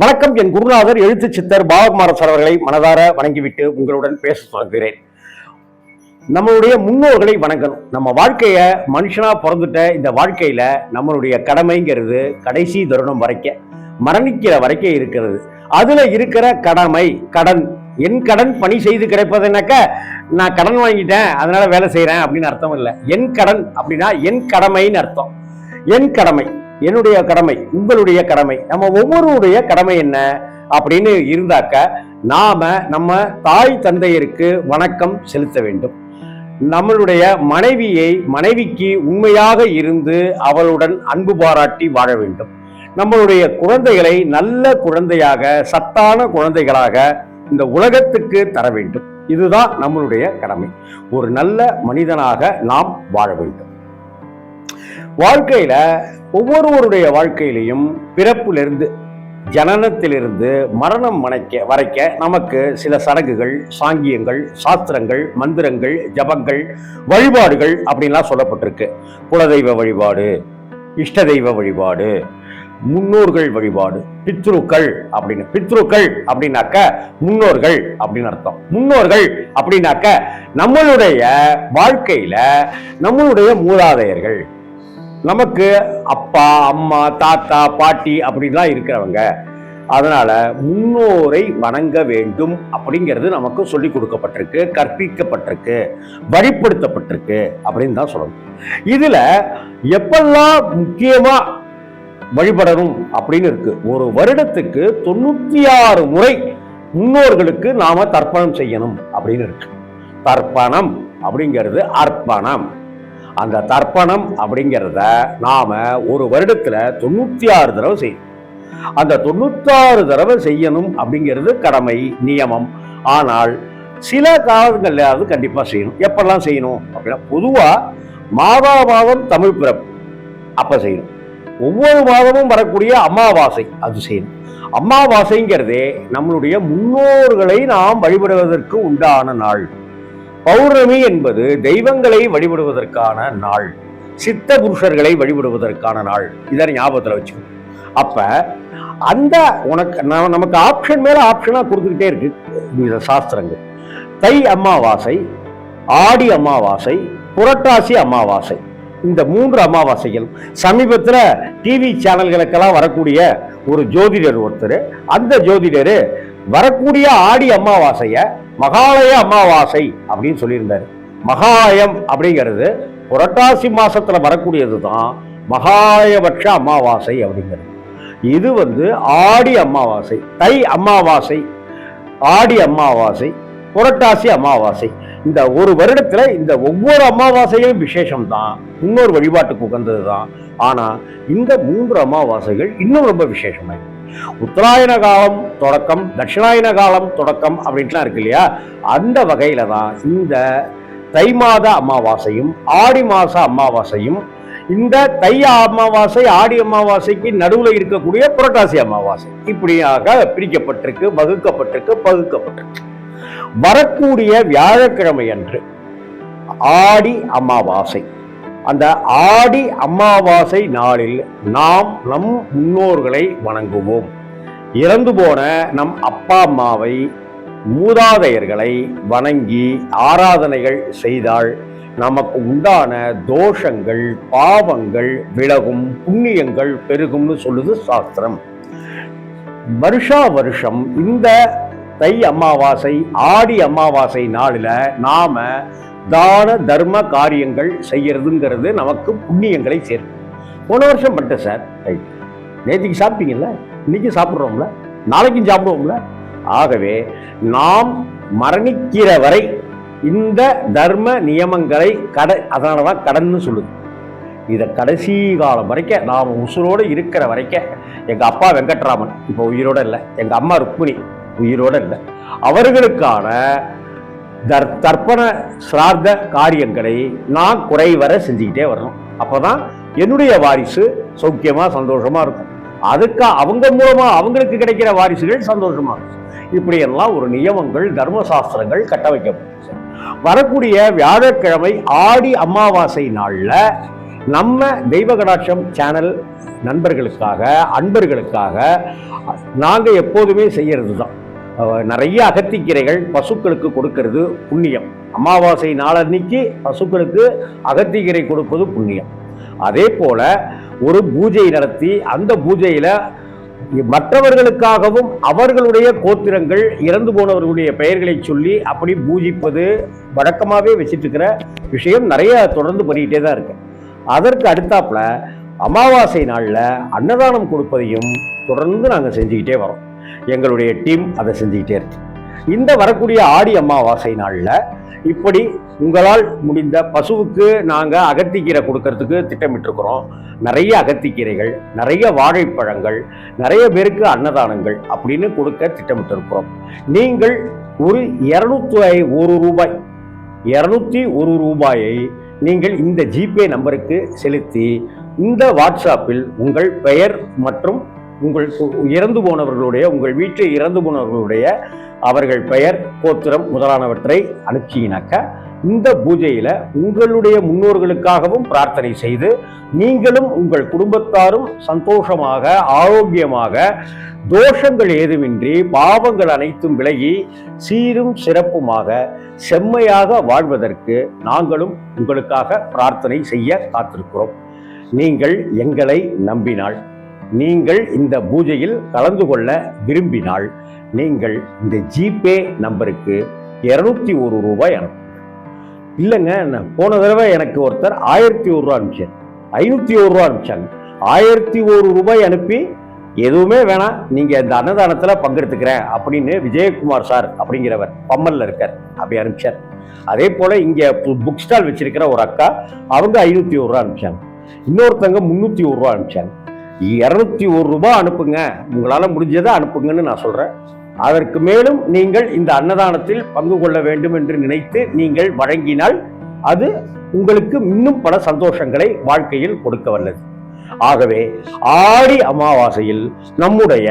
வணக்கம். என் குருநாதர் எழுத்து சித்தர் பாவகுமாரசர் அவர்களை மனதார வணங்கிவிட்டு உங்களுடன் பேச தொடங்குகிறேன். நம்மளுடைய முன்னோர்களை வணங்கணும். நம்ம வாழ்க்கையை மனுஷனா பிறந்துட்ட இந்த வாழ்க்கையில நம்மளுடைய கடமைங்கிறது கடைசி தருணம் வரைக்க மரணிக்கிற வரைக்கும் இருக்கிறது. அதுல இருக்கிற கடமை கடன். என் கடன் பணி செய்து கிடைப்பதுனாக்க நான் கடன் வாங்கிட்டேன் அதனால வேலை செய்கிறேன் அப்படின்னு அர்த்தம் இல்லை. என் கடன் அப்படின்னா என் கடமைன்னு அர்த்தம். என் கடமை. என்னுடைய கடமை உங்களுடைய கடமை. நம்ம ஒவ்வொருடைய கடமை என்ன அப்படின்னு இருந்தாக்க நாம நம்ம தாய் தந்தையருக்கு வணக்கம் செலுத்த வேண்டும். நம்மளுடைய மனைவியை மனைவிக்கு உண்மையாக இருந்து அவளுடன் அன்பு பாராட்டி வாழ வேண்டும். நம்மளுடைய குழந்தைகளை நல்ல குழந்தையாக சத்தான குழந்தைகளாக இந்த உலகத்துக்கு தர வேண்டும். இதுதான் நம்மளுடைய கடமை. ஒரு நல்ல மனிதனாக நாம் வாழ வேண்டும். வாழ்க்கையில ஒவ்வொருவருடைய வாழ்க்கையிலையும் பிறப்பிலிருந்து ஜனனத்திலிருந்து மரணம் மனைக்க வரைக்க நமக்கு சில சடங்குகள் சாங்கியங்கள் சாஸ்திரங்கள் மந்திரங்கள் ஜபங்கள் வழிபாடுகள் அப்படின்லாம் சொல்லப்பட்டிருக்கு. குலதெய்வ வழிபாடு இஷ்ட தெய்வ வழிபாடு முன்னோர்கள் வழிபாடு பித்ருக்கள் அப்படின்னு பித்ருக்கள் அப்படின்னாக்க முன்னோர்கள் அப்படின்னு அர்த்தம். முன்னோர்கள் அப்படின்னாக்க நம்மளுடைய வாழ்க்கையில நம்மளுடைய மூதாதையர்கள். நமக்கு அப்பா அம்மா தாத்தா பாட்டி அப்படின்லாம் இருக்கிறவங்க. அதனால் முன்னோரை வணங்க வேண்டும் அப்படிங்கிறது நமக்கு சொல்லி கொடுக்கப்பட்டிருக்கு கற்பிக்கப்பட்டிருக்கு வழிப்படுத்தப்பட்டிருக்கு அப்படின்னு தான் சொல்லணும். இதில் எப்பெல்லாம் முக்கியமாக வழிபடணும் அப்படின்னு இருக்கு. ஒரு வருடத்துக்கு தொண்ணூற்றி ஆறு முறை முன்னோர்களுக்கு நாம தர்ப்பணம் செய்யணும் அப்படின்னு இருக்கு. தர்ப்பணம் அப்படிங்கிறது அர்ப்பணம். அந்த தர்ப்பணம் அப்படிங்கிறத நாம ஒரு வருடத்துல தொண்ணூத்தி ஆறு தடவை செய்யணும். அந்த தொண்ணூத்தாறு தடவை செய்யணும் அப்படிங்கிறது கடமை நியமம். ஆனால் சில காலங்கள்லாவது கண்டிப்பா செய்யணும். எப்பெல்லாம் செய்யணும் அப்படின்னா பொதுவா மாதா மாதம் தமிழ் பிறப்பு. அப்ப செய்யணும். ஒவ்வொரு மாதமும் வரக்கூடிய அமாவாசை அது செய்யணும். அமாவாசைங்கிறதே நம்மளுடைய முன்னோர்களை நாம் வழிபடுவதற்கு உண்டான நாள். பௌர்ணமி என்பது தெய்வங்களை வழிபடுவதற்கான நாள் சித்த புருஷர்களை வழிபடுவதற்கான நாள். இதை ஞாபகத்தில் வச்சுக்கணும் அப்ப அந்த உனக்கு நமக்கு ஆப்ஷன் மேல ஆப்ஷனா கொடுத்துக்கிட்டே இருக்கு. இந்த சாஸ்திரங்கள். தை அமாவாசை ஆடி அமாவாசை புரட்டாசி அமாவாசை. இந்த மூன்று அமாவாசைகள் சமீபத்தில் டிவி சேனல்களுக்கெல்லாம் வரக்கூடிய ஒரு ஜோதிடர் ஒருத்தர். அந்த ஜோதிடர் வரக்கூடிய ஆடி அமாவாசைய மகாலய அமாவாசை அப்படின்னு சொல்லியிருந்தாரு. மகாலயம் அப்படிங்கிறது புரட்டாசி மாசத்துல வரக்கூடியது தான் மகாயபட்ச அமாவாசை அப்படிங்கிறது. இது வந்து ஆடி அமாவாசை தை அமாவாசை ஆடி அமாவாசை புரட்டாசி அமாவாசை. இந்த ஒரு வருடத்துல இந்த ஒவ்வொரு அமாவாசையும் விசேஷம் தான் இன்னொரு வழிபாட்டுக்கு உகந்தது தான் ஆனா இந்த மூன்று அமாவாசைகள் இன்னும் ரொம்ப விசேஷமாயிருக்கு. உத்தராயண காலம் தொடக்கம் தட்சிணாயன காலம் தொடக்கம் அப்படின்ட்டுலாம் இருக்கு இல்லையா? அந்த வகையில தான் இந்த தை மாத அமாவாசையும் ஆடி மாத அமாவாசையும் இந்த தை அமாவாசை ஆடி அமாவாசைக்கு நடுவில் இருக்கக்கூடிய புரட்டாசி அமாவாசை இப்படியாக பிரிக்கப்பட்டிருக்கு வகுக்கப்பட்டிருக்கு பகுக்கப்பட்டிருக்கு. வரக்கூடிய வியாழக்கிழமை அன்று ஆடி அமாவாசை. அந்த ஆடி அமாவாசை நாளில் நாம் நம் முன்னோர்களை வணங்குவோம். இறந்து போன நம் அப்பா அம்மாவை மூதாதையர்களை வணங்கி ஆராதனைகள் செய்தால் நமக்கு உண்டான தோஷங்கள் பாவங்கள் விலகும் புண்ணியங்கள் பெருகும்னு சொல்லுது சாஸ்திரம். வருஷா வருஷம் இந்த தை அமாவாசை ஆடி அமாவாசை நாளில் நாம் தான தர்ம காரியங்கள் செய்யறதுங்கிறது நமக்கு புண்ணியங்களை சேர்க்கும். போன வருஷம் பண்ணிட்டேன் சார். ரைட் நேற்றுக்கு சாப்பிட்டீங்கல்ல? இன்னைக்கு சாப்பிட்றோம்ல? நாளைக்கும் சாப்பிடுவோம்ல? ஆகவே நாம் மரணிக்கிற வரை இந்த தர்ம நியமங்களை கடை அதனால தான் கடன்னு சொல்லுது. இதை கடைசி காலம் வரைக்கும் நாம் உசுரோடு இருக்கிற வரைக்கும் எங்கள் அப்பா வெங்கட்ராமன் இப்போ உயிரோட இல்லை எங்கள் அம்மா ருக்மிணி உயிரோட இல்லை அவர்களுக்கான தர் தர்ப்பண சிரார்த்த காரியங்களை நான் குறைவர செஞ்சுக்கிட்டே வரணும் அப்பதான் என்னுடைய வாரிசு சௌக்கியமாக சந்தோஷமாக இருக்கும். அதுக்கு அவங்க மூலமாக அவங்களுக்கு கிடைக்கிற வாரிசுகள் சந்தோஷமாக இருக்கும். இப்படியெல்லாம் ஒரு நியமங்கள் தர்மசாஸ்திரங்கள் கட்டமைக்கப்பட்டுச்சு வரக்கூடிய வியாழக்கிழமை ஆடி அமாவாசை நாளில் நம்ம தெய்வ கடாட்சம் சேனல் நண்பர்களுக்காக அன்பர்களுக்காக நாங்கள் எப்போதுமே செய்கிறது தான் நிறைய அகத்திக்கீரைகள் பசுக்களுக்கு கொடுக்கிறது புண்ணியம். அமாவாசை நாளன்னைக்கு பசுக்களுக்கு அகத்திக்கீரை கொடுப்பது புண்ணியம். அதே போல ஒரு பூஜை நடத்தி அந்த பூஜையில் மற்றவர்களுக்காகவும் அவர்களுடைய கோத்திரங்கள் இறந்து போனவர்களுடைய பெயர்களை சொல்லி அப்படி பூஜிப்பது வழக்கமாகவே வச்சிட்ருக்கிற விஷயம் நிறைய தொடர்ந்து பண்ணிக்கிட்டே தான் இருக்கு. அதற்கு அடுத்தாப்புல அமாவாசை நாளில் அன்னதானம் கொடுப்பதையும் தொடர்ந்து நாங்கள் செஞ்சுக்கிட்டே வரோம். எங்களுடைய டீம் அதை செஞ்சுக்கிட்டே இருக்கு. இந்த வரக்கூடிய ஆடி அமாவாசை நாளில் இப்படி உங்களால் முடிந்த பசுவுக்கு நாங்கள் அகத்திக்கீரை கொடுக்கறதுக்கு திட்டமிட்டிருக்கிறோம். நிறைய அகத்திக்கீரைகள் நிறைய வாழைப்பழங்கள் நிறைய பேருக்கு அன்னதானங்கள் அப்படின்னு கொடுக்க திட்டமிட்டிருக்கிறோம். நீங்கள் ஒரு இரநூத்தி ஒரு ரூபாய் இரநூத்தி ஒரு ரூபாயை நீங்கள் இந்த ஜிபே நம்பருக்கு செலுத்தி இந்த வாட்ஸ்அப்பில் உங்கள் பெயர் மற்றும் உங்கள் இறந்து போனவர்களுடைய உங்கள் வீட்டில் இறந்து போனவர்களுடைய அவர்கள் பெயர் கோத்திரம் முதலானவற்றை அனுப்பிச்சிங்கனாக்கா இந்த பூஜையில் உங்களுடைய முன்னோர்களுக்காகவும் பிரார்த்தனை செய்து நீங்களும் உங்கள் குடும்பத்தாரும் சந்தோஷமாக ஆரோக்கியமாக தோஷங்கள் ஏதுமின்றி பாவங்கள் அனைத்தும் விலகி சீரும் சிறப்புமாக செம்மையாக வாழ்வதற்கு நாங்களும் உங்களுக்காக பிரார்த்தனை செய்ய காத்திருக்கிறோம். நீங்கள் எங்களை நம்பினால். நீங்கள் இந்த பூஜையில் கலந்து கொள்ள விரும்பினால் நீங்கள் இந்த ஜிபே நம்பருக்கு இரநூத்தி ஒரு ரூபாய் அனுப்புங்க இல்லைங்க நான் போன தடவை எனக்கு ஒருத்தர் ஆயிரத்தி ஒரு ரூபா அனுப்பிச்சார். ஐநூற்றி ஒரு ரூபா அனுப்பிச்சாங்க. ஆயிரத்தி ஒரு ரூபாய் அனுப்பி எதுவுமே வேணாம் நீங்கள் இந்த அன்னதானத்தில் பங்கெடுத்துக்கிறேன் அப்படின்னு விஜயகுமார் சார் அப்படிங்கிறவர் பம்மல்ல இருக்கார். அப்படி அனுப்பிச்சார். அதே போல் இங்கே புக் ஸ்டால் வச்சிருக்கிற ஒரு அக்கா அவங்க ஐநூற்றி ஒரு ரூபா அனுப்பிச்சாங்க. இன்னொருத்தங்க முந்நூற்றி ஒரு ரூபா அனுப்பிச்சாங்க. இரநூத்தி ஒரு ரூபாய் அனுப்புங்க. உங்களால் முடிஞ்சதை அனுப்புங்கன்னு நான் சொல்கிறேன் அதற்கு மேலும் நீங்கள் இந்த அன்னதானத்தில் பங்கு கொள்ள வேண்டும் என்று நினைத்து நீங்கள் வழங்கினால் அது உங்களுக்கு இன்னும் பல சந்தோஷங்களை வாழ்க்கையில் கொடுக்க வல்லது. ஆகவே ஆடி அமாவாசையில் நம்முடைய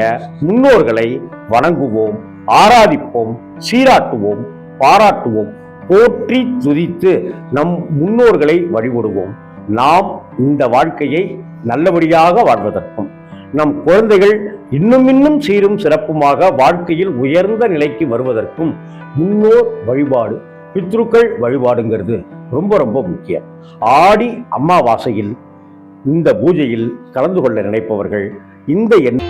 முன்னோர்களை வணங்குவோம் ஆராதிப்போம் சீராட்டுவோம் பாராட்டுவோம் போற்றி துதித்து நம் முன்னோர்களை வழிபடுவோம். நாம் இந்த வாழ்க்கையை நல்லபடியாக வாழ்வதற்கும். நம் குழந்தைகள் இன்னும் இன்னும் சீரும் சிறப்புமாக வாழ்க்கையில் உயர்ந்த நிலைக்கு வருவதற்கும் முன்னோர் வழிபாடு பித்ருக்கள் வழிபாடுங்கிறது ரொம்ப ரொம்ப முக்கியம். ஆடி அமாவாசையில் இந்த பூஜையில் கலந்து கொள்ள நினைப்பவர்கள் இந்த எண்